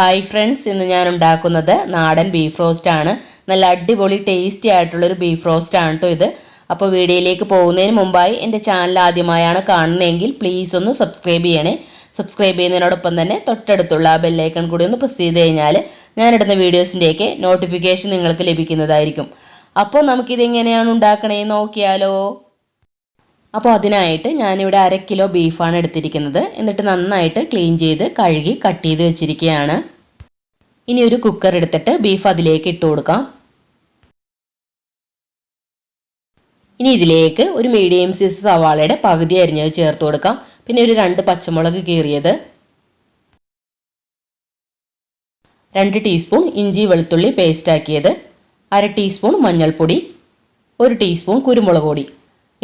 Hi friends ഇന്ന് ഞാൻ ഉണ്ടാക്കുന്നത് നാടൻ ബീഫ് റോസ്റ്റ് ആണ്. നല്ല അടിപൊളി ടേസ്റ്റി ആയിട്ടുള്ളൊരു ബീഫ് റോസ്റ്റ് ആണ് കേട്ടോ ഇത്. അപ്പോൾ വീഡിയോയിലേക്ക് പോകുന്നതിന് മുമ്പായി എന്റെ ചാനൽ ആദ്യമായാണ് കാണുന്നതെങ്കിൽ പ്ലീസ് ഒന്ന് സബ്സ്ക്രൈബ് ചെയ്യണേ. സബ്സ്ക്രൈബ് ചെയ്യുന്നതിനോടൊപ്പം തന്നെ തൊട്ടടുത്തുള്ള ആ ബെല്ലൈക്കൺ കൂടി ഒന്ന് പ്രസ് ചെയ്ത് കഴിഞ്ഞാൽ ഞാനിടുന്ന വീഡിയോസിന്റെയൊക്കെ നോട്ടിഫിക്കേഷൻ നിങ്ങൾക്ക് ലഭിക്കുന്നതായിരിക്കും. അപ്പോൾ നമുക്കിതെങ്ങനെയാണ് ഉണ്ടാക്കണേ നോക്കിയാലോ. അപ്പോൾ അതിനായിട്ട് ഞാനിവിടെ അര കിലോ ബീഫാണ് എടുത്തിരിക്കുന്നത്. എന്നിട്ട് നന്നായിട്ട് ക്ലീൻ ചെയ്ത് കഴുകി കട്ട് ചെയ്ത് വെച്ചിരിക്കുകയാണ്. ഇനി ഒരു കുക്കർ എടുത്തിട്ട് ബീഫ് അതിലേക്ക് ഇട്ട് കൊടുക്കാം. ഇനി ഇതിലേക്ക് ഒരു മീഡിയം സൈസ് സവാളയുടെ പകുതി അരിഞ്ഞത് ചേർത്ത് കൊടുക്കാം. പിന്നെ ഒരു രണ്ട് പച്ചമുളക് കീറിയത്. രണ്ട് ടീസ്പൂൺ ഇഞ്ചി വെളുത്തുള്ളി പേസ്റ്റ് ആക്കിയത്. അര ടീസ്പൂൺ മഞ്ഞൾപ്പൊടി. ഒരു ടീസ്പൂൺ കുരുമുളക് പൊടി.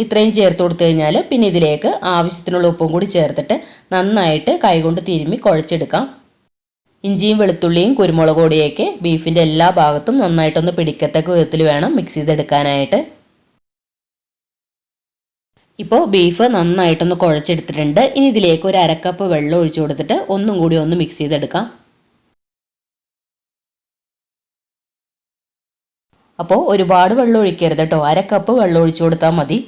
ഇത്രയും ചേർത്ത് കൊടുത്തു കഴിഞ്ഞാൽ പിന്നെ ഇതിലേക്ക് ആവശ്യത്തിനുള്ള ഉപ്പും കൂടി ചേർത്തിട്ട് നന്നായിട്ട് കൈകൊണ്ട് തിരുമ്മി കുഴച്ചെടുക്കാം. ഇഞ്ചിയും വെളുത്തുള്ളിയും കുരുമുളക് പൊടിയൊക്കെ ബീഫിന്റെ എല്ലാ ഭാഗത്തും നന്നായിട്ടൊന്ന് പിടിക്കത്തക്ക വിധത്തിൽ വേണം മിക്സ് ചെയ്തെടുക്കാനായിട്ട്. ഇപ്പോൾ ബീഫ് നന്നായിട്ടൊന്ന് കുഴച്ചെടുത്തിട്ടുണ്ട്. ഇനി ഇതിലേക്ക് ഒരു അരക്കപ്പ് വെള്ളം ഒഴിച്ചു കൊടുത്തിട്ട് ഒന്നും കൂടി ഒന്ന് മിക്സ് ചെയ്തെടുക്കാം. അപ്പോൾ ഒരുപാട് വെള്ളം ഒഴിക്കരുത് കേട്ടോ. അരക്കപ്പ് കപ്പ് വെള്ളം ഒഴിച്ചു കൊടുത്താൽ മതി.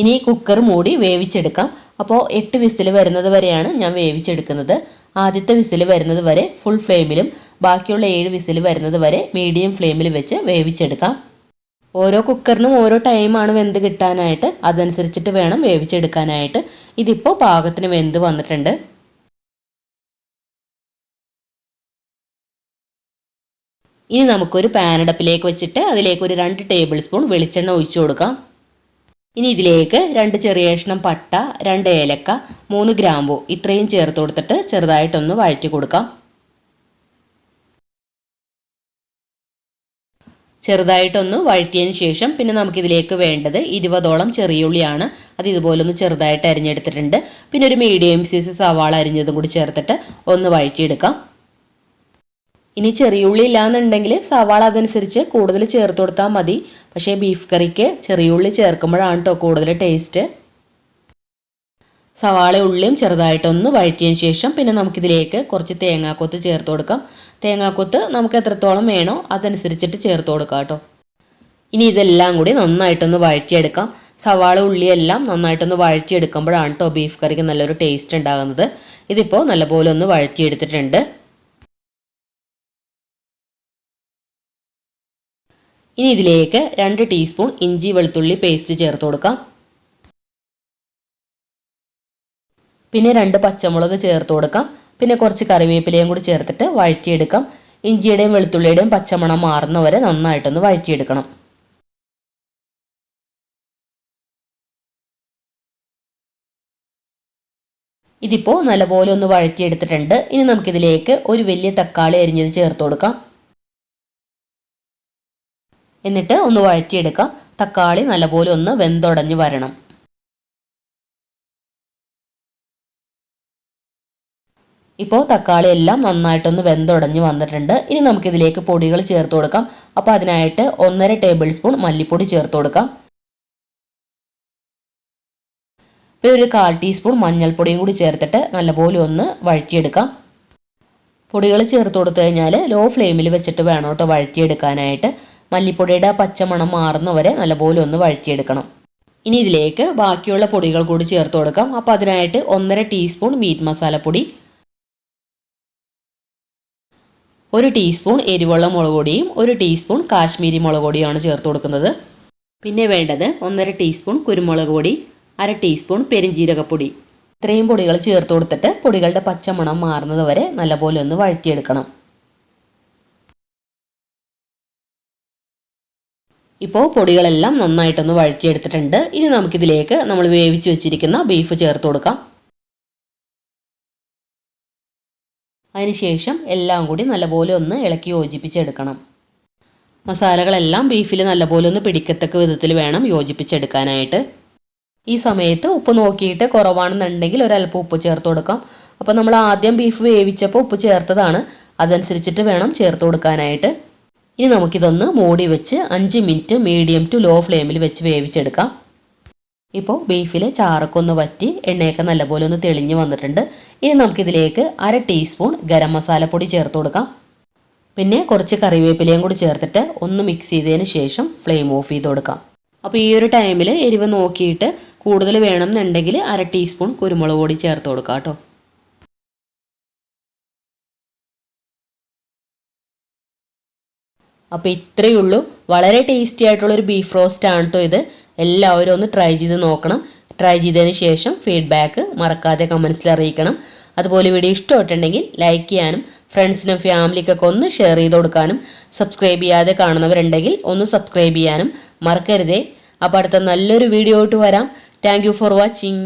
ഇനി കുക്കർ മൂടി വേവിച്ചെടുക്കാം. അപ്പോൾ എട്ട് വിസിൽ വരുന്നത് വരെയാണ് ഞാൻ വേവിച്ചെടുക്കുന്നത്. ആദ്യത്തെ വിസിൽ വരുന്നത് വരെ ഫുൾ ഫ്ലെയിമിലും ബാക്കിയുള്ള ഏഴ് വിസിൽ വരുന്നത് വരെ മീഡിയം ഫ്ലെയിമിൽ വെച്ച് വേവിച്ചെടുക്കാം. ഓരോ കുക്കറിനും ഓരോ ടൈമാണ് വെന്ത് കിട്ടാനായിട്ട്. അതനുസരിച്ചിട്ട് വേണം വേവിച്ചെടുക്കാനായിട്ട്. ഇതിപ്പോൾ പാകത്തിന് വെന്ത് വന്നിട്ടുണ്ട്. ഇനി നമുക്കൊരു പാനടപ്പിലേക്ക് വെച്ചിട്ട് അതിലേക്ക് ഒരു രണ്ട് ടേബിൾ സ്പൂൺ വെളിച്ചെണ്ണ ഒഴിച്ചു കൊടുക്കാം. ഇനി ഇതിലേക്ക് രണ്ട് ചെറിയ കഷ്ണം പട്ട രണ്ട് ഏലക്ക മൂന്ന് ഗ്രാമ്പു ഇത്രയും ചേർത്ത് കൊടുത്തിട്ട് ചെറുതായിട്ടൊന്ന് വഴറ്റി കൊടുക്കാം. ചെറുതായിട്ടൊന്ന് വഴറ്റിയതിന് ശേഷം പിന്നെ നമുക്കിതിലേക്ക് വേണ്ടത് ഇരുപതോളം ചെറിയുള്ളിയാണ് അത് ഇതുപോലെ ഒന്ന് ചെറുതായിട്ട് അരിഞ്ഞെടുത്തിട്ടുണ്ട്. പിന്നെ ഒരു മീഡിയം സൈസ് സവാള അരിഞ്ഞതും കൂടി ചേർത്തിട്ട് ഒന്ന് വഴറ്റിയെടുക്കാം. ഇനി ചെറിയുള്ളി ഇല്ലാന്നുണ്ടെങ്കിൽ സവാള അതനുസരിച്ച് കൂടുതൽ ചേർത്ത് കൊടുത്താൽ മതി. പക്ഷേ ബീഫ് കറിക്ക് ചെറിയുള്ളി ചേർക്കുമ്പോഴാണ് കേട്ടോ കൂടുതൽ ടേസ്റ്റ് സവാള ഉള്ളിയും ചെറുതായിട്ടൊന്ന് വഴറ്റിയതിന് ശേഷം പിന്നെ നമുക്കിതിലേക്ക് കുറച്ച് തേങ്ങാക്കൊത്ത് ചേർത്ത് കൊടുക്കാം. തേങ്ങാക്കൊത്ത് നമുക്ക് എത്രത്തോളം വേണോ അതനുസരിച്ചിട്ട് ചേർത്ത് കൊടുക്കാം കേട്ടോ ഇനി ഇതെല്ലാം കൂടി നന്നായിട്ടൊന്ന് വഴറ്റിയെടുക്കാം. സവാള ഉള്ളിയെല്ലാം നന്നായിട്ടൊന്ന് വഴറ്റിയെടുക്കുമ്പോഴാണ് കേട്ടോ ബീഫ് കറിക്ക് നല്ലൊരു ടേസ്റ്റ് ഉണ്ടാകുന്നത്. ഇതിപ്പോൾ നല്ലപോലെ ഒന്ന് വഴറ്റിയെടുത്തിട്ടുണ്ട്. ഇനി ഇതിലേക്ക് രണ്ട് ടീസ്പൂൺ ഇഞ്ചി വെളുത്തുള്ളി പേസ്റ്റ് ചേർത്ത് കൊടുക്കാം. പിന്നെ രണ്ട് പച്ചമുളക് ചേർത്ത് കൊടുക്കാം. പിന്നെ കുറച്ച് കറിവേപ്പിലയും കൂടി ചേർത്തിട്ട് വഴറ്റിയെടുക്കാം. ഇഞ്ചിയുടെയും വെളുത്തുള്ളിയുടെയും പച്ചമണം മാറുന്നവരെ നന്നായിട്ടൊന്ന് വഴറ്റിയെടുക്കണം. ഇതിപ്പോൾ നല്ലപോലെ ഒന്ന് വഴറ്റിയെടുത്തിട്ടുണ്ട്. ഇനി നമുക്കിതിലേക്ക് ഒരു വലിയ തക്കാളി അരിഞ്ഞത് ചേർത്ത് കൊടുക്കാം. എന്നിട്ട് ഒന്ന് വഴറ്റിയെടുക്കാം. തക്കാളി നല്ലപോലെ ഒന്ന് വെന്തുടഞ്ഞ് വരണം. ഇപ്പോൾ തക്കാളി എല്ലാം നന്നായിട്ടൊന്ന് വെന്തുടഞ്ഞ് വന്നിട്ടുണ്ട്. ഇനി നമുക്കിതിലേക്ക് പൊടികൾ ചേർത്ത് കൊടുക്കാം. അപ്പോൾ അതിനായിട്ട് ഒന്നര ടേബിൾ സ്പൂൺ മല്ലിപ്പൊടി ചേർത്ത് കൊടുക്കാം. പിന്നെ ഒരു കാൽ ടീസ്പൂൺ മഞ്ഞൾപ്പൊടിയും കൂടി ചേർത്തിട്ട് നല്ലപോലെ ഒന്ന് വഴറ്റിയെടുക്കാം. പൊടികൾ ചേർത്ത് കൊടുത്തു കഴിഞ്ഞാൽ ലോ ഫ്ലെയിമിൽ വെച്ചിട്ട് വേണം കേട്ടോ വഴറ്റിയെടുക്കാനായിട്ട്. മല്ലിപ്പൊടിയുടെ പച്ചമണം മാറുന്നവരെ നല്ലപോലെ ഒന്ന് വഴറ്റിയെടുക്കണം. ഇനി ഇതിലേക്ക് ബാക്കിയുള്ള പൊടികൾ കൂടി ചേർത്ത് കൊടുക്കാം. അപ്പോൾ അതിനായിട്ട് ഒന്നര ടീസ്പൂൺ മീറ്റ് മസാലപ്പൊടി ഒരു ടീസ്പൂൺ എരിവുള്ള മുളക് പൊടിയും ഒരു ടീസ്പൂൺ കാശ്മീരി മുളക് പൊടിയുമാണ് ചേർത്ത് കൊടുക്കുന്നത്. പിന്നെ വേണ്ടത് ഒന്നര ടീസ്പൂൺ കുരുമുളക് പൊടി അര ടീസ്പൂൺ പെരിഞ്ജീരകപ്പൊടി ഇത്രയും പൊടികൾ ചേർത്ത് കൊടുത്തിട്ട് പൊടികളുടെ പച്ചമണം മാറുന്നത് വരെ നല്ലപോലെ ഒന്ന് വഴറ്റിയെടുക്കണം. ഇപ്പോൾ പൊടികളെല്ലാം നന്നായിട്ടൊന്ന് വഴറ്റിയെടുത്തിട്ടുണ്ട്. ഇനി നമുക്കിതിലേക്ക് നമ്മൾ വേവിച്ച് വെച്ചിരിക്കുന്ന ബീഫ് ചേർത്ത് കൊടുക്കാം. അതിനുശേഷം എല്ലാം കൂടി നല്ലപോലെ ഒന്ന് ഇളക്കി യോജിപ്പിച്ചെടുക്കണം. മസാലകളെല്ലാം ബീഫിൽ നല്ലപോലെ ഒന്ന് പിടിക്കത്തക്ക വിധത്തിൽ വേണം യോജിപ്പിച്ചെടുക്കാനായിട്ട്. ഈ സമയത്ത് ഉപ്പ് നോക്കിയിട്ട് കുറവാണെന്നുണ്ടെങ്കിൽ ഒരല്പം ഉപ്പ് ചേർത്ത് കൊടുക്കാം. അപ്പോൾ നമ്മൾ ആദ്യം ബീഫ് വേവിച്ചപ്പോൾ ഉപ്പ് ചേർത്തതാണ്. അതനുസരിച്ചിട്ട് വേണം ചേർത്ത് കൊടുക്കാനായിട്ട്. ഇനി നമുക്കിതൊന്ന് മൂടി വെച്ച് അഞ്ച് മിനിറ്റ് മീഡിയം ടു ലോ ഫ്ലെയിമിൽ വെച്ച് വേവിച്ചെടുക്കാം. ഇപ്പോൾ ബീഫിൽ ചാറൊക്കെ ഒന്ന് വറ്റി എണ്ണയൊക്കെ നല്ലപോലെ ഒന്ന് തെളിഞ്ഞു വന്നിട്ടുണ്ട്. ഇനി നമുക്കിതിലേക്ക് അര ടീസ്പൂൺ ഗരം മസാലപ്പൊടി ചേർത്ത് കൊടുക്കാം. പിന്നെ കുറച്ച് കറിവേപ്പിലയും കൂടി ചേർത്തിട്ട് ഒന്ന് മിക്സ് ചെയ്തതിന് ശേഷം ഫ്ലെയിം ഓഫ് ചെയ്ത് കൊടുക്കാം. അപ്പോൾ ഈ ഒരു ടൈമിൽ എരിവ് നോക്കിയിട്ട് കൂടുതൽ വേണമെന്നുണ്ടെങ്കിൽ അര ടീസ്പൂൺ കുരുമുളക് പൊടി ചേർത്ത് കൊടുക്കാം കേട്ടോ. അപ്പോൾ ഇത്രയേ ഉള്ളൂ. വളരെ ടേസ്റ്റി ആയിട്ടുള്ള ഒരു ബീഫ് റോസ്റ്റ് ആണ് കേട്ടോ ഇത്. എല്ലാവരും ഒന്ന് ട്രൈ ചെയ്ത് നോക്കണം. ട്രൈ ചെയ്തതിന് ശേഷം ഫീഡ്ബാക്ക് മറക്കാതെ കമൻസിൽ അറിയിക്കണം. അതുപോലെ വീഡിയോ ഇഷ്ടമായിട്ടുണ്ടെങ്കിൽ ലൈക്ക് ചെയ്യാനും ഫ്രണ്ട്സിനും ഫാമിലിക്കൊക്കെ ഒന്ന് ഷെയർ ചെയ്ത് കൊടുക്കാനും സബ്സ്ക്രൈബ് ചെയ്യാതെ കാണുന്നവരുണ്ടെങ്കിൽ ഒന്ന് സബ്സ്ക്രൈബ് ചെയ്യാനും മറക്കരുതേ. അപ്പോൾ അടുത്ത നല്ലൊരു വീഡിയോ ആയിട്ട് വരാം. Thank for watching